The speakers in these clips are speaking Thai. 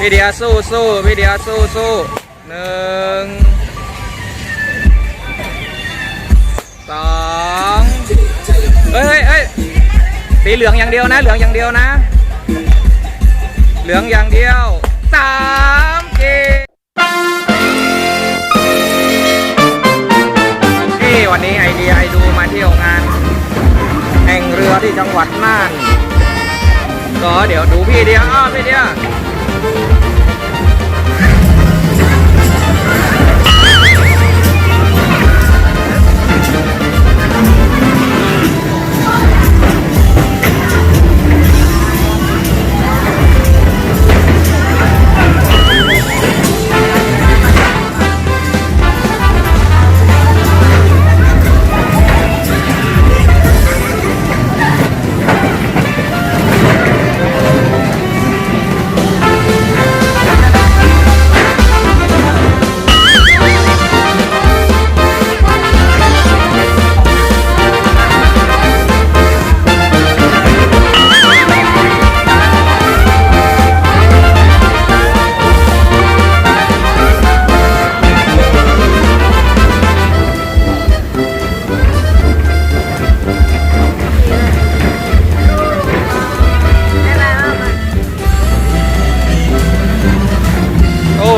พี่เดียสู้สู้พี่เดียสู้สู้หนึ่งสองเฮ้ยเฮ้ยสีเหลืองอย่างเดียวนะ เหลืองอย่างเดียวนะ เหลืองอย่างเดียวสามเกนี่วันนี้ไอเดียไอดูมาเที่ยวงาน แห่งเรือที่จังหวัดน่านก็เดี๋ยวดูพี่เดียอ้าวพี่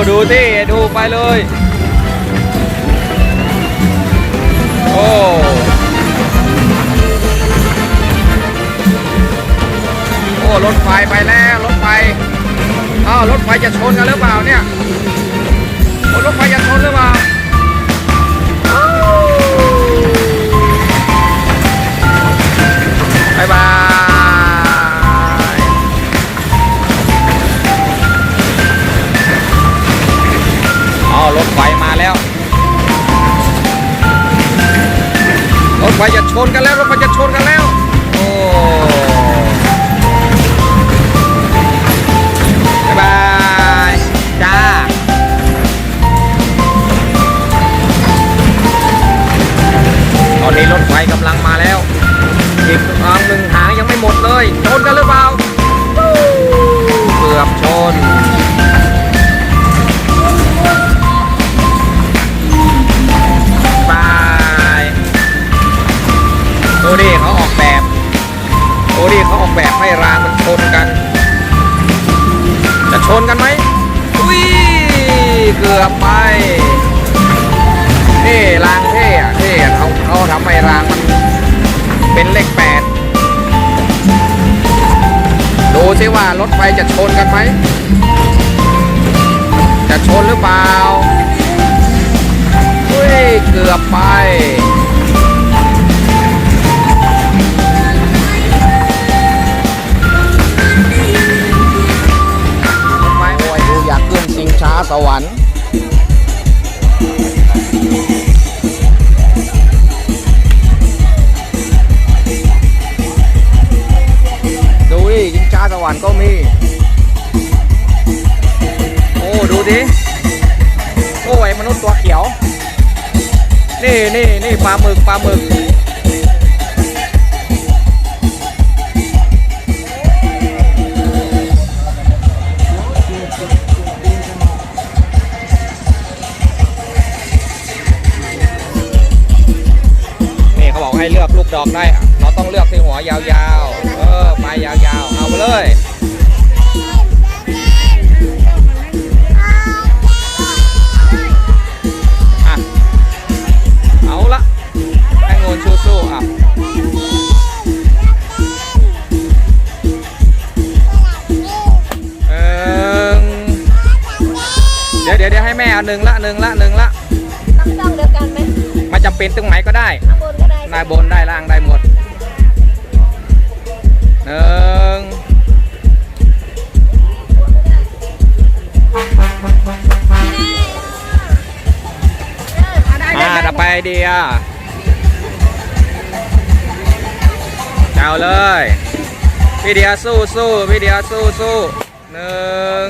ดียโอ้ดูไปเลย โอ้โอ้รถไฟไปแล้วรถไฟอ้าวรถไฟจะชนกันหรือเปล่าเนี่ยโอ้รถไฟจะชนหรือเปล่าบายบาย ไฟจะชนกันแล้วรถไฟจะชนกันแล้ว โอ้บ๊ายบายจ้าตอนนี้รถไฟกำลังมาแล้ว อีกทางหนึ่งหาง เกือบไป นี่รางเท่อะเท่อะเขาเขาทำให้รางมันเป็นเลขแปดดูสิว่ารถไฟจะชนกันไหม จะชนหรือเปล่าอุ้ยเกือบไปไปอ้ยดูอยากขึ้นชิงช้าสวรรค์ รค์ก็มี โอ้ ดูดิ โอ้ยมนุษย์ตัวเขียว นี่นี่นี่ปลาหมึกปลาหมึกนี่เขาบอกให้เลือกลูกดอกได้ เราต้องเลือกที่หัวยาว เออไปยาวๆ เอาไปเลยอะเอาละให้งนสู้ๆอะเออเดี๋ยวเดี๋ยวเดี๋ยวให้แม่เอาหนึ่งละหนึ่งละหนึ่งละต้องต้องเดียวกันไหมไมาจำเป็นตรงไหนก็ได้ข้างบนก็ได้นายบนได้ล่างได้หมด หนึ่งได้อ่าได้ต่อไปไอเดียเอาเลย พี่เดียสู้สู้พี่เดียสู้สู้หนึ่ง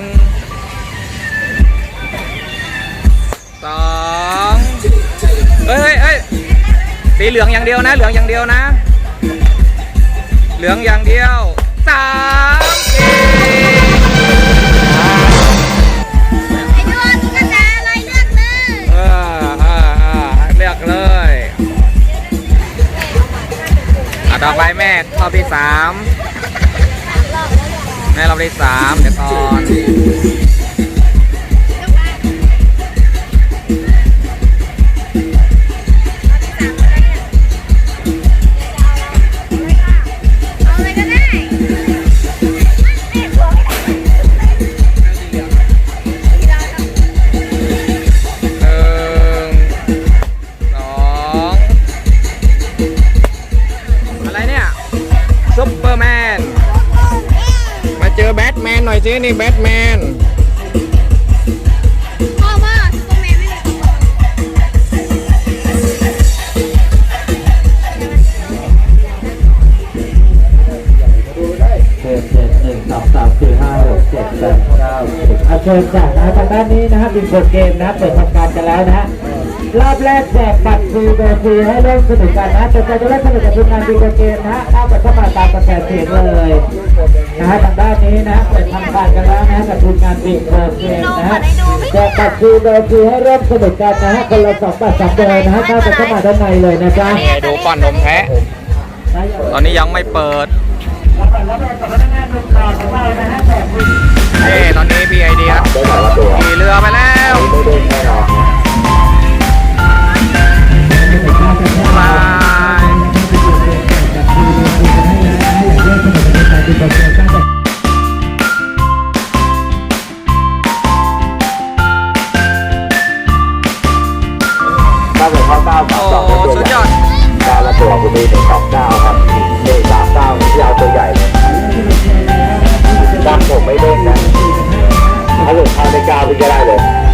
สองเฮ้ยเฮ้ยเฮ้ยสีเหลืองอย่างเดียวนะ เหลืองอย่างเดียวนะ เหลืองอย่างเดียวสามให้ด้ตุ๊กตาอะไรเลือกเลยเออเออเออเลือกเลยอะต่อไปแม่รอบที่สามแม่รอบที่สามเดี๋ยวก่อน เชิญจากนะทางด้านนี้นะครับบิงโกเกมนะครับเปิดทำการกันแล้วนะฮะรอบแรกแจกบัตรฟรีเบอร์ฟรีให้เล่นสนุกกันนะแต่ใจจะเล่นสนุกกับทีมงานบิงโกเกมนะฮะเข้ากับเข้ามาตามกระแสเสียงเลยนะฮะทางด้านนี้นะเปิดทำการกันแล้วนะกับทีมงานบิงโกเกมนะฮะแจกบัตรฟรีเบอร์ฟรีให้เล่นสนุกกันนะฮะคนละสองบัตรสองเบอร์นะฮะเข้ากับเข้ามาด้านในเลยนะจ๊ะนี่ดูป้อนนมแพะตอนนี้ยังไม่เปิด นี่ตอนนี้พี่ไอเดียขี่เรือไปแล้วบายโอ้สุดยอดการละตัวคุณมีหนึ่งสองเก้า ดทางในกาคุณจะได้เลย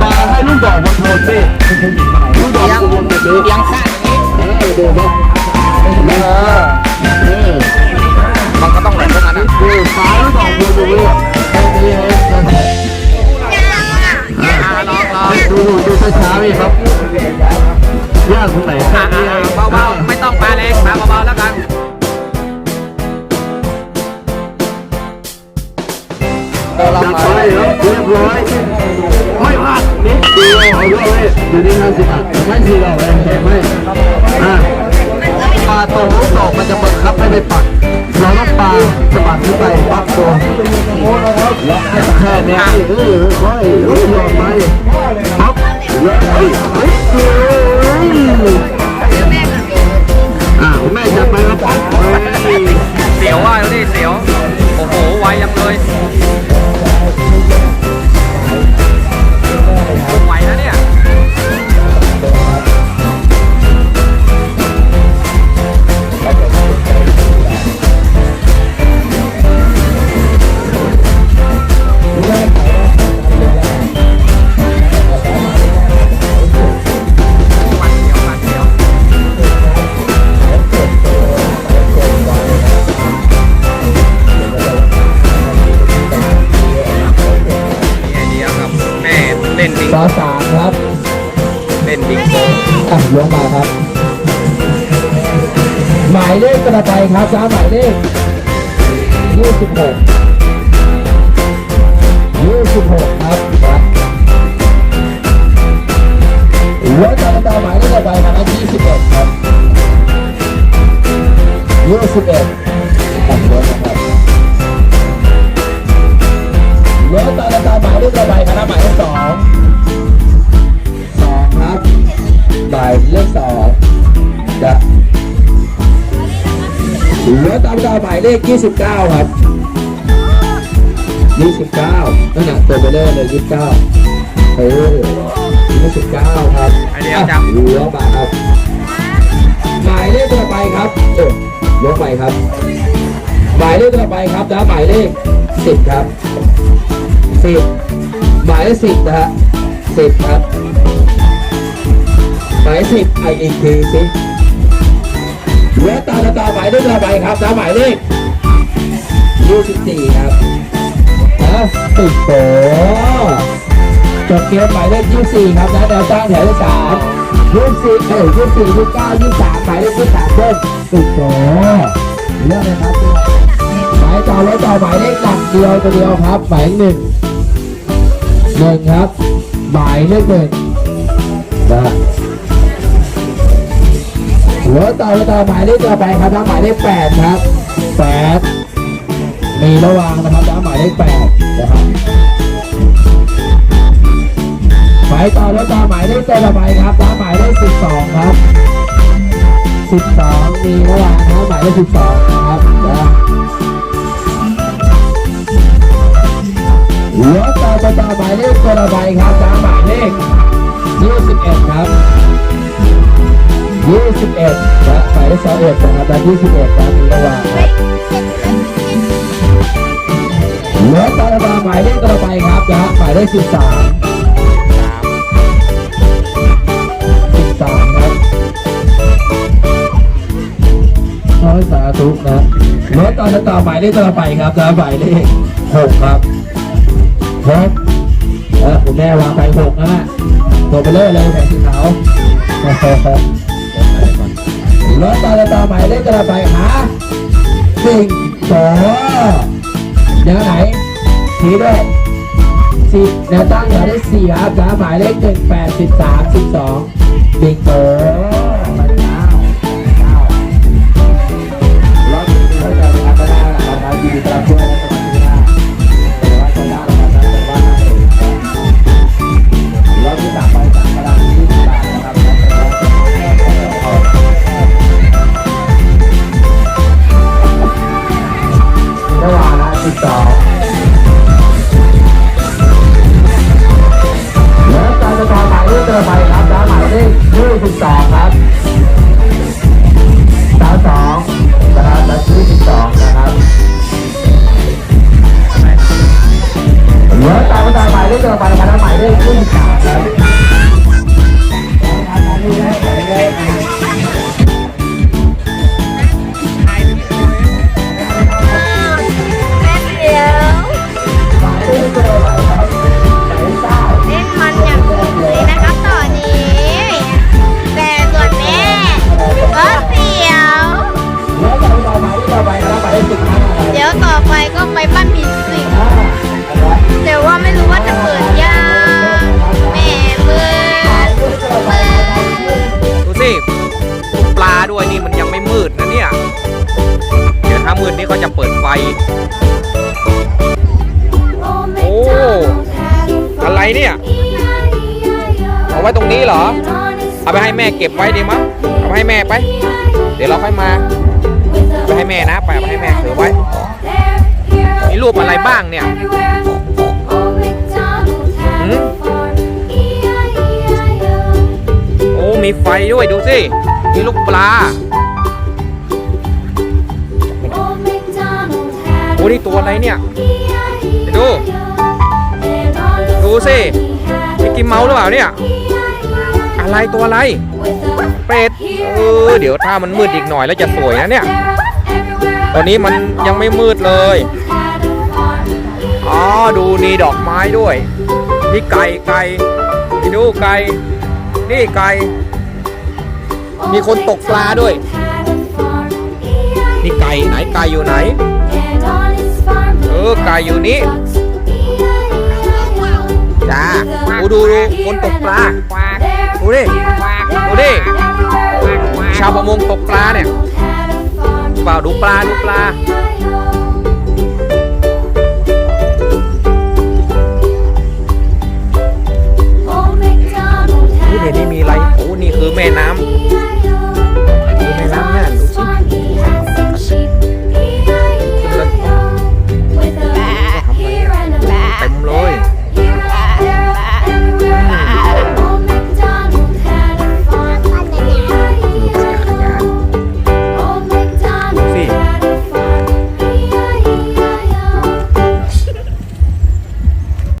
ปลาให้ลูกดอกมันโดนพี่ลูกดอกเอียงมันโดนแบบนี้เอียงข้างอย่างนี้เออดูครับเออเอ ดูช้าๆพี่ครับยากตรงไหนแค่อ่านี้เองเบาๆไม่ต้องปลาเล็กปลาเบาๆแล้วกันจับไปครับเรียบร้อยไม่พลาดนิดเดียวเอาเยอะเลยเดี๋ยวนี้ห้าสิบบาทไม่ทีเราเองแกไม่อ่าปลาตรงลูกดอกมันจะบังคับให้ไปปักเราต้องปลาสะบัดขึ้นไปปักตัวแค่เนี้ยเออค่อยลุกลงไปปั๊บ แล้วเฮ้ยเฮ้ยเฮ้ยอ่าวแม่จะไปครับเฮ้ยเสียวว่าดิเสียว โอ้โห ไวยังเลย ยี่สิบหกยี่สิบหกครับหัวกระต่ายหมายเลขกระไปนะครับยี่สิบเอ็ดครับยี่สิบเอ็ดตัดหัวนะครับหัวกระต่ายหมายเลขกระไปนะครับหมายเลขสองสองครับหมายเลขสอง จะเหลือตามดาวหมายเลข 29 ครับ 29นั่นน่ะตัวไปเลยเลย29เออ29 ครับไอเดียวจับเหลือมาครับ หมายเลขต่อไปครับเออยกไปครับ หมายเลขต่อไปครับนะหมายเลข 10 ครับ 10 หมายเลข10นะฮะ10 ครับ หมายสิบไออีกทีสิ เหลือตาตาหมายเลขต่อไปครับนะหมายเลขยี่สิบสี่ครับนะติดโตจบเกมหมายเลขยี่สี่ครับนะแนวตั้งแถวที่สามยี่สี่เอ้ยยี่สี่ยี่เก้ายี่สามหมายเลขยี่สามเพิ่มติดโตเลือกเลยครับหมายต่อแล้วต่อหมายเลขหลักเดียวตัวเดียวครับหมายหนึ่งหนึ่งครับหมายเลขหนึ่งนะ หัวต่อรถต่อหมายเลขต่อไปครับหมายเลขแปดครับแปดมีระวังนะครับหมายเลขแปดนะครับหมายต่อแล้วต่อหมายเลขต่อไปครับหมายเลขสิบสองครับสิบสองมีระวังนะหมายเลขสิบสองนะครับนะหัวต่อรถต่อหมายเลขต่อไปครับหมายเลขยี่สิบเอ็ดครับ ยี่สิบเอ็ดนะหมายเลขสองเอ็ดนะครับและยี่สิบเอ็ดนะมีระหว่างครับเลือต่อมาหมายเลขต่อไปครับนะหมายเลขสิบสามสิบสามครับขอสาธุนะเลือต่อต่อหมายเลขต่อไปครับนะหมายเลขหกครับหกเออคุณแม่วางไปหกนะตัวไปเลยเลยแผงสีขาว ตาหมายหาสิ่งสอแนวไหนทีด้วยสิบแนวตั้งแถวได้สี่ครับนะหมายเลขหนึ่งแปดสิบสามสิบสองบิ๊กโต้เก้ารถนี้เขาจะทำได้แล้วนะครับยินดีต้อนรับด้วยนะครับ มืดนี่เขาจะเปิดไฟ โอ้ อะไรเนี่ย เอาไว้ตรงนี้เหรอ เอาไปให้แม่เก็บไว้ดีมั้งเอาไปให้แม่ไป เดี๋ยวเราค่อยมาไปให้แม่นะ ไปไปให้แม่ถือไว้ มีรูปอะไรบ้างเนี่ยโอ้มีไฟด้วยดูสิ มีลูกปลา อ้นี่ตัวอะไรเนี่ยดู ดูสิมิกกี้เมาส์หรือเปล่าเนี่ย อะไรตัวอะไร เป็ดเออเดี๋ยวถ้ามันมืดอีกหน่อยแล้วจะสวยนะเนี่ย ตอนนี้มันยังไม่มืดเลย อ๋อ ดูนี่ดอกไม้ด้วย นี่ไก่ไก่นี่ดูไก่ นี่ไก่ มีคนตกปลาด้วย นี่ไก่ไหนไก่อยู่ไหน ออไก่อยู่นี้จ้าดูดูดูคนตกปลาดูดิดูดิชาวประมงตกปลาเนี่ยเปล่าดูปลาดูปลา